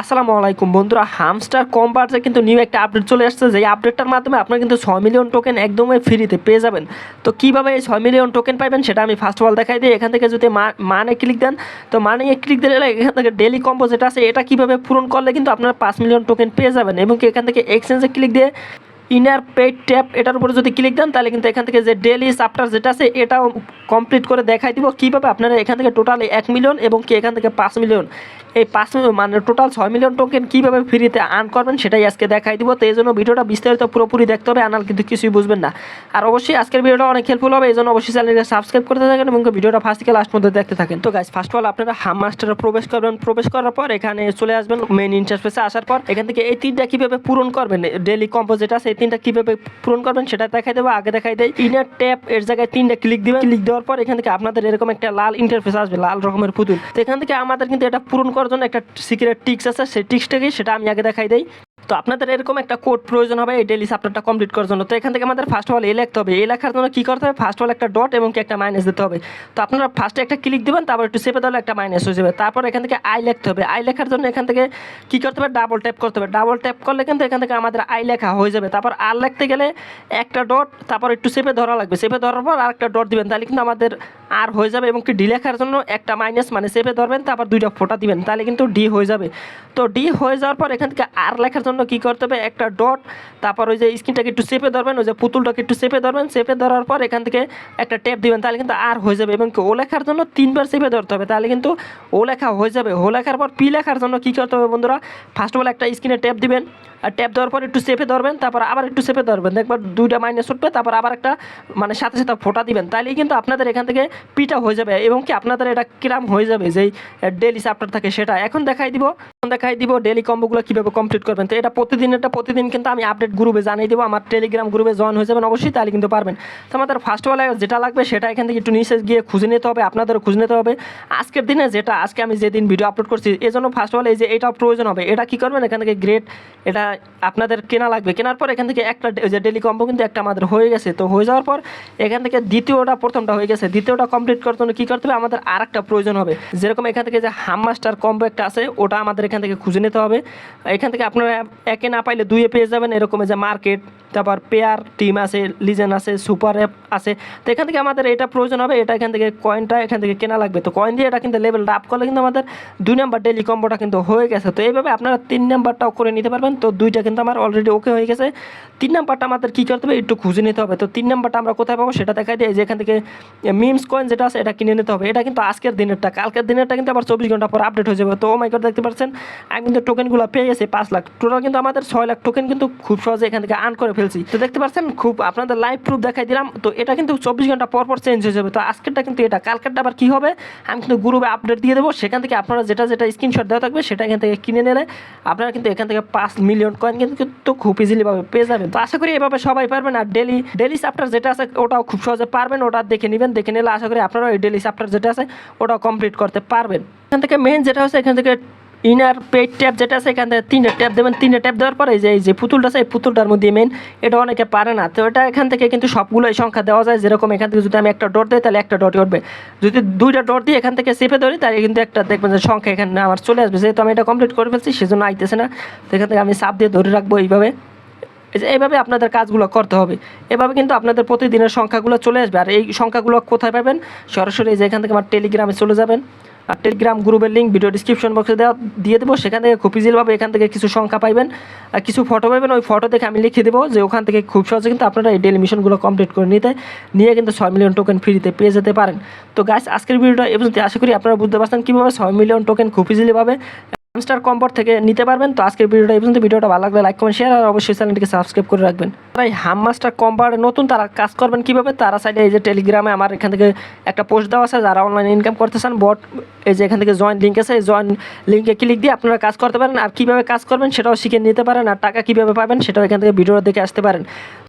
আসসালামু আলাইকুম বন্ধুরা হামস্টার কম্পার্সে কিন্তু নিউ একটা আপডেট চলে আসছে। যে আপডেটটার মাধ্যমে আপনারা কিন্তু ছয় মিলিয়ন টোকেন একদমই ফ্রিতে পেয়ে যাবেন। তো কীভাবে এই ছয় মিলিয়ন টোকেন পাবেন সেটা আমি ফার্স্ট অফ অল দেখাই দিই। এখান থেকে যদি মানে ক্লিক দেন, তো মানে ক্লিক দিলে এখান থেকে ডেলি কম্পো যেটা আছে। এটা কীভাবে পূরণ করলে কিন্তু আপনারা পাঁচ মিলিয়ন টোকেন পেয়ে যাবেন এবং এখান থেকে এক্সচেঞ্জে ক্লিক দিয়ে ইনার পেড ট্যাপ এটার উপরে যদি ক্লিক দেন, তাহলে কিন্তু এখান থেকে যে ডেলি চাপ্টার যেটা আছে, এটাও কমপ্লিট করে দেখাই দিব। কীভাবে আপনারা এখান থেকে টোটাল এক মিলিয়ন এবং কি এখান থেকে পাঁচ মিলিয়ন এই পাঁচ মানে টোটাল ছয় মিলিয়ন টোকেন কীভাবে ফ্রিতে আর্ন করবেন, সেটাই আজকে দেখাই দিব। তো এই জন্য ভিডিওটা বিস্তারিত পুরোপুরি দেখতে হবে, আনাল কিন্তু কিছুই বুঝবেন না। আর অবশ্যই আজকের ভিডিওটা অনেক হেল্পফুল হবে, এই জন্য অবশ্যই চ্যানেলকে সাবস্ক্রাইব করতে থাকেন এবং ভিডিওটা ফার্স্ট থেকে লাস্ট মধ্যে দেখতে থাকেন। তো গাইজ ফার্স্ট অল আপনারা হাম মাস্টারে প্রবেশ করবেন। প্রবেশ করার পর এখানে চলে আসবেন মেইন ইন্টারফেসে আসার পর, এখান থেকে এই তিনটা কীভাবে পূরণ করবেন ডেলি কম্পোজিট আছে তিনটা কীভাবে পূরণ করবেন সেটা দেখাই দেবো, আগে দেখাই দেয় ইনার ট্যাপ এর জায়গায় তিনটা ক্লিক দিবেন। ক্লিক দেওয়ার পর এখান থেকে আপনাদের এরকম একটা লাল ইন্টারফেস আসবে, লাল রকমের পুতুল। তো এখান থেকে আমাদের কিন্তু এটা পূরণ করার জন্য একটা সিক্রেট টিক্স আছে। সেই টিক্সটাকে সেটা আমি আগে দেখাই দেই। তো আপনাদের এরকম একটা কোড প্রয়োজন হবে, এই ডেলি সাপ্টারটা কমপ্লিট করার জন্য। তো এখান থেকে আমাদের ফার্স্ট অফ অল এ লিখতে হবে। এ লেখার জন্য কী করতে হবে? ফার্স্ট অফ অল একটা ডট এবং কি একটা মাইনাস দিতে হবে। তো আপনারা ফার্স্টে একটা ক্লিক দেবেন, তারপর একটু সেপে দিলে একটা মাইনাস হয়ে যাবে। তারপর এখান থেকে আই লিখতে হবে। আই লেখার জন্য এখান থেকে কী করতে হবে? ডাবল ট্যাপ করতে হবে। ডাবল ট্যাপ করলে কিন্তু এখান থেকে আমাদের আই লেখা হয়ে যাবে। তারপর আর লিখতে গেলে একটা ডট তারপর একটু সেপে ধরা লাগবে। সেপে ধরার পর আর একটা ডট দিবেন। তাহলে কিন্তু আমাদের আর হয়ে যাবে এবং কি ডি লেখার জন্য একটা মাইনাস মানে সেপে ধরবেন তারপর দুইটা ফোঁটা দিবেন, তাহলে কিন্তু ডি হয়ে যাবে। তো ডি হয়ে যাওয়ার পর এখান থেকে আর লেখার জন্য কী করতে হবে? একটা ডট তারপর ওই যে স্ক্রিনটাকে একটু চেপে ধরবেন, ওই যে পুতুলটাকে একটু চেপে ধরবেন চেপে ধরার পর এখান থেকে একটা টেপ দিবেন, তাহলে কিন্তু আর হয়ে যাবে এবং ও লেখার জন্য তিনবার চেপে ধরতে হবে, তাহলে কিন্তু ও লেখা হয়ে যাবে। ও লেখার পর পি লেখার জন্য কী করতে হবে বন্ধুরা? ফার্স্ট অফ অল একটা স্ক্রিনে ট্যাপ দিবেন, আর ট্যাপ দেওয়ার পর একটু চেপে ধরবেন, তারপর আবার একটু চেপে ধরবেন। একবার দুইটা মাইনাস উঠবে, তারপর আবার একটা মানে সাথে সাথে ফোটা দিবেন, তাহলেই কিন্তু আপনাদের এখান থেকে পিটা হয়ে যাবে এবং কি আপনাদের এটা কিরাম হয়ে যাবে, যেই ডেলি চ্যাপ্টার থাকে সেটা। এখন দেখাই দিব, এখন দেখাই দিব ডেলি কম্বোগুলো কীভাবে কমপ্লিট করবেন। তো এটা প্রতিদিন এটা প্রতিদিন কিন্তু আমি আপডেট গ্রুপে জানিয়ে দেবো, আমার টেলিগ্রাম গ্রুপে জয়েন হয়ে যাবেন অবশ্যই, তাহলে কিন্তু পারবেন। তো আমাদের ফার্স্ট অফ যেটা লাগবে সেটা এখান থেকে একটু নিচে গিয়ে খুঁজে নিতে হবে, আপনাদেরও খুঁজে নিতে হবে। আজকের দিনে যেটা, আজকে আমি যেদিন ভিডিও আপলোড করছি এই জন্য ফার্স্ট অল এই যে এটা প্রয়োজন হবে। এটা কী করবেন? এখান থেকে গ্রেট এটা আপনাদের কেনা লাগবে। কেনার পর এখান থেকে একটা যে ডেলি কম্বো কিন্তু একটা আমাদের হয়ে গেছে। তো হয়ে যাওয়ার পর এখান থেকে দ্বিতীয়টা, প্রথমটা হয়ে গেছে। দ্বিতীয়টা কমপ্লিট করার জন্য কী করতে হবে? আমাদের আর একটা প্রয়োজন হবে। যেরকম এখান থেকে যে হাম মাস্টার কম্বো একটা আছে, ওটা আমাদের এখান থেকে খুঁজে নিতে হবে। এখান থেকে আপনারা একে না পাইলে দুইয়ে পেয়ে যাবেন। এরকম যে মার্কেট তারপর পেয়ার টিম আছে লিজেন আছে সুপার অ্যাপ আছে। তো এখান থেকে আমাদের এটা প্রয়োজন হবে। এটা এখান থেকে কয়েনটা এখান থেকে কেনা লাগবে। তো কয়েন দিয়ে এটা কিন্তু লেভেলটা আপ করলে কিন্তু আমাদের দুই নাম্বার ডেলি কম্বোটা কিন্তু হয়ে গেছে। তো এইভাবে আপনারা তিন নাম্বারটাও করে নিতে পারবেন। তো দুইটা কিন্তু আমার অলরেডি ওকে হয়ে গেছে। তিন নাম্বারটা আমাদের কী করতে হবে? একটু খুঁজে নিতে হবে। তো তিন নাম্বারটা আমরা কোথায় পাবো? সেটা দেখাই এই যে এখান থেকে মিমস কয়েন যেটা আছে, এটা কিনে নিতে হবে। এটা কিন্তু আজকের দিনেরটা, কালকের দিনেরটা কিন্তু আবার চব্বিশ ঘণ্টা পর আপডেট হয়ে যাবে। তো মাই গড দেখতে পাচ্ছেন, আমি কিন্তু টোকেনগুলো পেয়ে গেছি পাঁচ লাখ। টোটাল কিন্তু আমাদের ছয় লাখ টোকেন কিন্তু খুব সহজে এখান থেকে আর্ন করে ফেলছি। তো, দেখতে পাচ্ছেন, খুব আপনাদের লাইভ প্রুফ দেখাই দিলাম। তো, এটা কিন্তু চব্বিশ ঘণ্টা পর পর চেঞ্জ হয়ে যাবে। তো, আজকেরটা কিন্তু এটা, কালকেরটা আবার কী হবে? আমি কিন্তু গ্রুপে আপডেট দিয়ে দেবো। সেখান থেকে আপনারা যেটা যেটা স্ক্রিনশট দেওয়া থাকবে, সেটা এখান থেকে কিনে নিলে আপনারা কিন্তু এখান থেকে পাঁচ মিলিয়ন কয়েন কিন্তু কিন্তু খুব ইজিলি ভাবে পেয়ে যাবেন। তো, আশা করি এভাবে সবাই পারবেন। আর ডেলি ডেলি চ্যাপ্টার যেটা আছে, ওটাও খুব সহজে পারবেন। ওটা দেখে নেবেন, দেখে নিলে আশা করি আপনারা ওই ডেলি চ্যাপ্টার যেটা আছে ওটা কমপ্লিট করতে পারবেন। এখান থেকে মেন যেটা হচ্ছে, এখান থেকে ইনার পেট ট্যাপ যেটা আছে, এখান থেকে তিনটে ট্যাপ দেবেন। তিনটে ট্যাপ দেওয়ার পরে যে, এই যে পুতুলটা আছে, এই পুতুলটার মধ্যে মেন এটা অনেকে পারে না। তো এটা এখান থেকে কিন্তু সবগুলোই সংখ্যা দেওয়া যায়। যেরকম এখান থেকে যদি আমি একটা ডট দিই, তাহলে একটা ডটই উঠবে। যদি দুইটা ডট দিয়ে এখান থেকে চেপে ধরি, তাহলে কিন্তু একটা দেখবেন যে সংখ্যা এখানে আমার চলে আসবে। যেহেতু আমি এটা কমপ্লিট করে ফেলছি, সেজন্য আইতেছে না। তো এখান থেকে আমি চাপ দিয়ে ধরে রাখব এইভাবে। এইভাবে আপনাদের কাজগুলো করতে হবে। এভাবে কিন্তু আপনাদের প্রতিদিনের সংখ্যাগুলো চলে আসবে। আর এই সংখ্যাগুলো কোথায় পাবেন? সরাসরি এই যে এখান থেকে আমার টেলিগ্রামে চলে যাবেন। আর টেলিগ্রাম গ্রুপের লিঙ্ক ভিডিও ডিসক্রিপশন বক্সে দেওয়া, দিয়ে দেবো। সেখান থেকে খুব ইজিলভাবে এখান থেকে কিছু সংখ্যা পাইবেন। আর কিছু ফটো পাবেন ওই ফটো দেখে আমি লিখে দেবো যে ওখান থেকে খুব সহজে কিন্তু আপনারা এই ডেলি মিশনগুলো কমপ্লিট করে নিতে, নিয়ে কিন্তু ছয় মিলিয়ন টোকেন ফ্রিতে পেয়ে যেতে পারেন। তো গাছ আজকের ভিডিওটা এবং আশা করি আপনারা বুঝতে পারছেন কীভাবে ছয় মিলিয়ন টোকেন খুব ইজিলিভাবে হামস্টার কম্পোর্ট থেকে নিতে পারবেন। তো আজকের ভিডিওটা এই পর্যন্ত। ভিডিওটা ভালো লাগলে লাইক কমেন্ট শেয়ার আর অবশ্যই চ্যানেলটিকে সাবস্ক্রাইব করে রাখবেন। তাই এই হাম মাস্টার কম্পার্টে নতুন তারা কাজ করবেন কীভাবে? তারা সাইডে এই যে টেলিগ্রামে আমার এখান থেকে একটা পোস্ট দেওয়া আছে। যারা অনলাইন ইনকাম করতেছেন বট এই যে এখান থেকে জয়েন লিঙ্ক আছে এই জয়েন লিঙ্কে ক্লিক দিয়ে আপনারা কাজ করতে পারেন। আর কীভাবে কাজ করবেন সেটাও শিখে নিতে পারেন। আর টাকা কীভাবে পাবেন সেটাও এখান থেকে ভিডিও দেখে আসতে পারেন।